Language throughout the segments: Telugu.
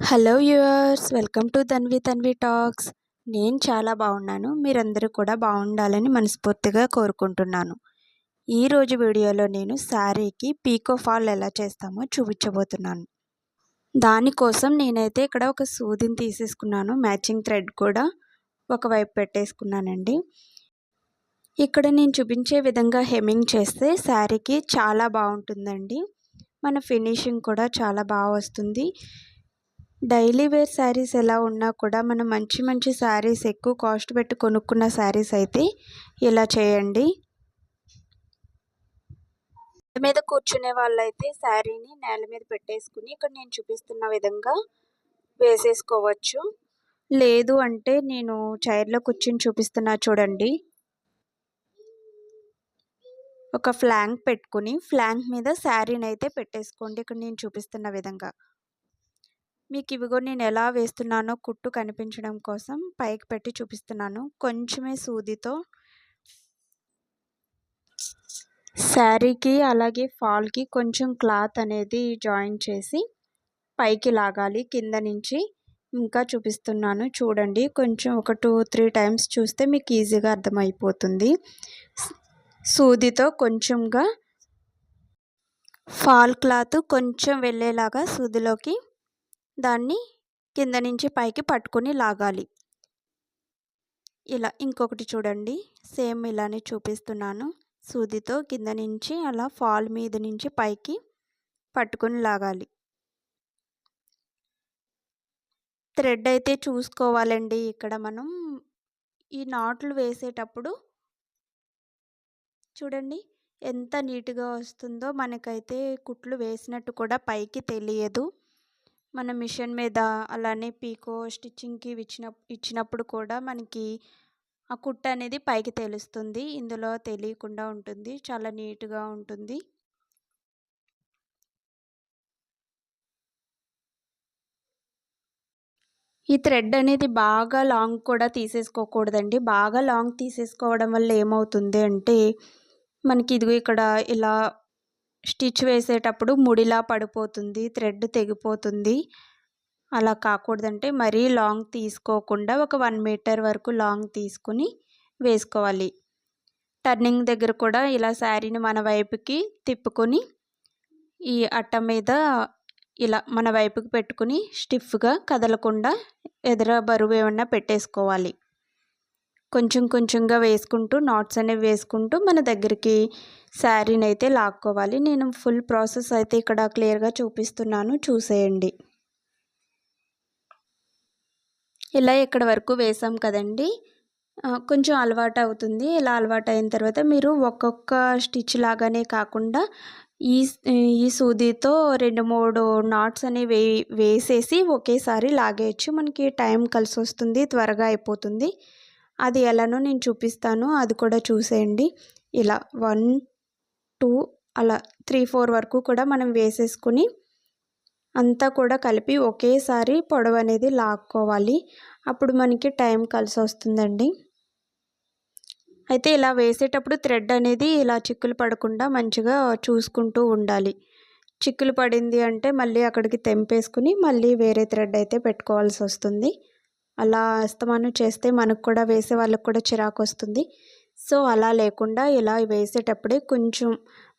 Hello yours welcome to Tanvi Tanvi talks. నేను చాలా బాగున్నాను. మీరందరూ కూడా బాగుండాలని మనస్ఫూర్తిగా కోరుకుంటున్నాను. ఈరోజు వీడియోలో నేను శారీకి పీకో ఫాల్ ఎలా చేస్తామో చూపించబోతున్నాను. దానికోసం నేనైతే ఇక్కడ ఒక సూదిని తీసేసుకున్నాను. మ్యాచింగ్ థ్రెడ్ కూడా ఒకవైపు పెట్టేసుకున్నానండి. ఇక్కడ నేను చూపించే విధంగా హెమ్మింగ్ చేస్తే శారీకి చాలా బాగుంటుందండి. మన ఫినిషింగ్ కూడా చాలా బాగా వస్తుంది. డైలీ వేర్ శారీస్ ఎలా ఉన్నా కూడా మనం మంచి మంచి శారీస్ ఎక్కువ కాస్ట్ పెట్టి కొనుక్కున్న శారీస్ అయితే ఇలా చేయండి. నేల మీద కూర్చునే వాళ్ళైతే శారీని నేల మీద పెట్టేసుకుని ఇక్కడ నేను చూపిస్తున్న విధంగా వేసేసుకోవచ్చు. లేదు అంటే నేను చైర్లో కూర్చుని చూపిస్తున్నా చూడండి. ఒక ఫ్లాంక్ పెట్టుకుని ఫ్లాంక్ మీద శారీని అయితే పెట్టేసుకోండి. ఇక్కడ నేను చూపిస్తున్న విధంగా. మీకు ఇవిగో నేను ఎలా వేస్తున్నానో కుట్టు కనిపించడం కోసం పైకి పెట్టి చూపిస్తున్నాను. కొంచెమే సూదితో. శారీకి అలాగే ఫాల్కి కొంచెం క్లాత్ అనేది జాయిన్ చేసి పైకి లాగాలి. కింద నుంచి ఇంకా చూపిస్తున్నాను. చూడండి కొంచెం ఒక టూ త్రీ టైమ్స్ చూస్తే మీకు ఈజీగా అర్థమైపోతుంది. సూదితో కొంచెంగా ఫాల్ క్లాత్ కొంచెం వెళ్ళేలాగా సూదిలోకి దాన్ని కింద నుంచి పైకి పట్టుకొని లాగాలి. ఇలా ఇంకొకటి చూడండి. సేమ్ ఇలానే చూపిస్తున్నాను. సూదితో కింద నుంచి అలా ఫాల్ మీద నుంచి పైకి పట్టుకొని లాగాలి. థ్రెడ్ అయితే చూసుకోవాలండి. ఇక్కడ మనం ఈ నాట్లు వేసేటప్పుడు చూడండి ఎంత నీట్గా వస్తుందో మనకైతే కుట్లు వేసినట్టు కూడా పైకి తెలియదు. మన మిషన్ మీద అలానే పీకో స్టిచ్చింగ్కి ఇచ్చిన ఇచ్చినప్పుడు కూడా మనకి ఆ కుట్ట అనేది పైకి తెలుస్తుంది. ఇందులో తెలియకుండా ఉంటుంది. చాలా నీట్గా ఉంటుంది. ఈ థ్రెడ్ అనేది బాగా లాంగ్ కూడా తీసేసుకోకూడదండి. బాగా లాంగ్ తీసేసుకోవడం వల్ల ఏమవుతుంది అంటే మనకి ఇదిగో ఇక్కడ ఇలా స్టిచ్ వేసేటప్పుడు ముడిలా పడిపోతుంది థ్రెడ్ తెగిపోతుంది. అలా కాకూడదంటే మరీ లాంగ్ తీసుకోకుండా ఒక వన్ మీటర్ వరకు లాంగ్ తీసుకుని వేసుకోవాలి. టర్నింగ్ దగ్గర కూడా ఇలా శారీని మన వైపుకి తిప్పుకొని ఈ అట్ట మీద ఇలా మన వైపుకి పెట్టుకుని స్టిఫ్గా కదలకుండా ఎదుర బరువు ఏమన్నా పెట్టేసుకోవాలి. కొంచెం కొంచెంగా వేసుకుంటూ నాట్స్ అనేవి వేసుకుంటూ మన దగ్గరికి శారీని అయితే లాక్కోవాలి. నేను ఫుల్ ప్రాసెస్ అయితే ఇక్కడ క్లియర్గా చూపిస్తున్నాను. చూసేయండి. ఇలా ఇక్కడ వరకు వేసాం కదండి. కొంచెం అలవాటు అవుతుంది. ఇలా అలవాటు అయిన తర్వాత మీరు ఒక్కొక్క స్టిచ్ లాగానే కాకుండా ఈ ఈ సూదితో రెండు మూడు నాట్స్ అనేవి వే వేసేసి ఒకేసారి లాగేయచ్చు. మనకి టైం కలిసి వస్తుంది త్వరగా అయిపోతుంది. అది ఎలానో నేను చూపిస్తాను అది కూడా చూసేయండి. ఇలా వన్ టూ అలా త్రీ ఫోర్ వరకు కూడా మనం వేసేసుకుని అంతా కూడా కలిపి ఒకేసారి పొడవు అనేది లాక్కోవాలి. అప్పుడు మనకి టైం కలిసి వస్తుందండి. అయితే ఇలా వేసేటప్పుడు థ్రెడ్ అనేది ఇలా చిక్కులు పడకుండా మంచిగా చూసుకుంటూ ఉండాలి. చిక్కులు పడింది అంటే మళ్ళీ అక్కడికి తెంపేసుకుని మళ్ళీ వేరే థ్రెడ్ అయితే పెట్టుకోవాల్సి వస్తుంది. అలా అస్తమానం చేస్తే మనకు కూడా వేసే వాళ్ళకు కూడా చిరాకు వస్తుంది. సో అలా లేకుండా ఇలా వేసేటప్పుడే కొంచెం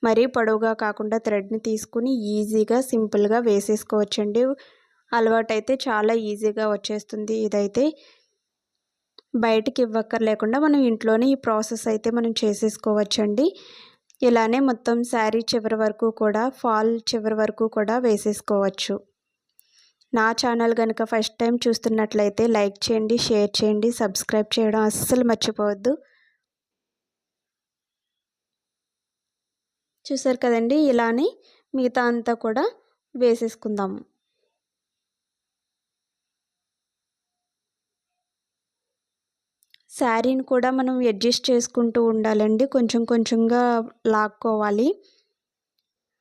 మరీ పొడవుగా కాకుండా థ్రెడ్ని తీసుకుని ఈజీగా సింపుల్గా వేసేసుకోవచ్చండి. అలవాటైతే చాలా ఈజీగా వచ్చేస్తుంది ఇదైతే. బయటికి ఇవ్వక్కర్లేకుండా మనం ఇంట్లోనే ఈ ప్రాసెస్ అయితే మనం చేసేసుకోవచ్చండి. ఇలానే మొత్తం శారీ చివరి వరకు కూడా ఫాల్ చివరి వరకు కూడా వేసేసుకోవచ్చు. నా ఛానల్ కనుక ఫస్ట్ టైం చూస్తున్నట్లయితే లైక్ చేయండి షేర్ చేయండి సబ్స్క్రైబ్ చేయడం అస్సలు మర్చిపోవద్దు. చూసారు కదండి ఇలానే మిగతా అంతా కూడా వేసేసుకుందాము శారీని కూడా మనం అడ్జస్ట్ చేసుకుంటూ ఉండాలండి. కొంచెం కొంచెంగా లాక్కోవాలి.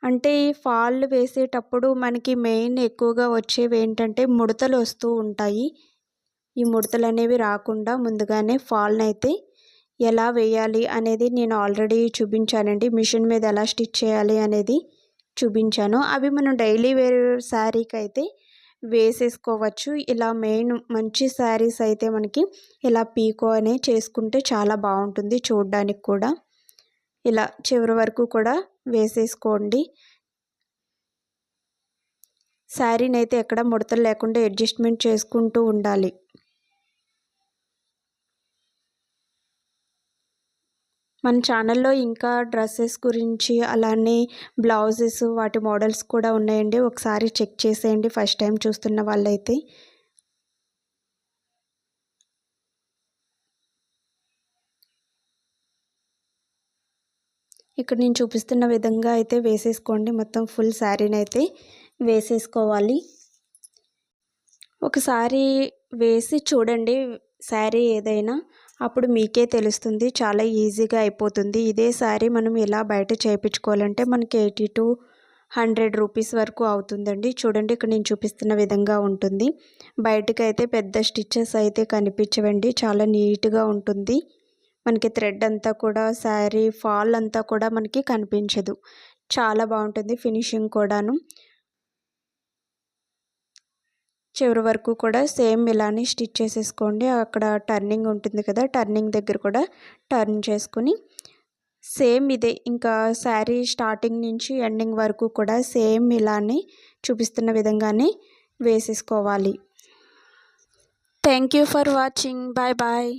అంటే ఈ ఫాల్ వేసేటప్పుడు మనకి మెయిన్ ఎక్కువగా వచ్చేవి ఏంటంటే ముడతలు వస్తూ ఉంటాయి. ఈ ముడతలు అనేవి రాకుండా ముందుగానే ఫాల్ని అయితే ఎలా వేయాలి అనేది నేను ఆల్రెడీ చూపించానండి. మిషన్ మీద ఎలా స్టిచ్ చేయాలి అనేది చూపించాను. అవి మనం డైలీ వేర్ శారీకి అయితే వేసేసుకోవచ్చు. ఇలా మెయిన్ మంచి శారీస్ అయితే మనకి ఇలా పీకో అనే చేసుకుంటే చాలా బాగుంటుంది చూడడానికి కూడా. ఇలా చివరి వరకు కూడా వేసేసుకోండి. శారీని అయితే ఎక్కడ ముడతలు లేకుండా అడ్జస్ట్మెంట్ చేసుకుంటూ ఉండాలి. మన ఛానల్లో ఇంకా డ్రెస్సెస్ గురించి అలానే బ్లౌజెస్ వాటి మోడల్స్ కూడా ఉన్నాయండి. ఒకసారి చెక్ చేసేయండి. ఫస్ట్ టైం చూస్తున్న వాళ్ళైతే ఇక్కడ నేను చూపిస్తున్న విధంగా అయితే వేసేసుకోండి. మొత్తం ఫుల్ శారీని అయితే వేసేసుకోవాలి. ఒకసారి వేసి చూడండి శారీ ఏదైనా. అప్పుడు మీకే తెలుస్తుంది. చాలా ఈజీగా అయిపోతుంది. ఇదే శారీ మనం ఎలా బయట చేయించుకోవాలంటే మనకి ఎయిటీ టు హండ్రెడ్ రూపీస్ వరకు అవుతుందండి. చూడండి ఇక్కడ నేను చూపిస్తున్న విధంగా ఉంటుంది. బయటకు అయితే పెద్ద స్టిచ్చెస్ అయితే కనిపించవండి. చాలా నీట్గా ఉంటుంది. మనకి థ్రెడ్ అంతా కూడా శారీ ఫాల్ అంతా కూడా మనకి కనిపించదు. చాలా బాగుంటుంది ఫినిషింగ్ కూడాను. చివరి వరకు కూడా సేమ్ ఇలానే స్టిచ్ చేసేసుకోండి. అక్కడ టర్నింగ్ ఉంటుంది కదా టర్నింగ్ దగ్గర కూడా టర్న్ చేసుకుని. సేమ్ ఇదే ఇంకా శారీ స్టార్టింగ్ నుంచి ఎండింగ్ వరకు కూడా సేమ్ ఇలానే చూపిస్తున్న విధంగానే వేసేసుకోవాలి. Thank you for watching. Bye bye.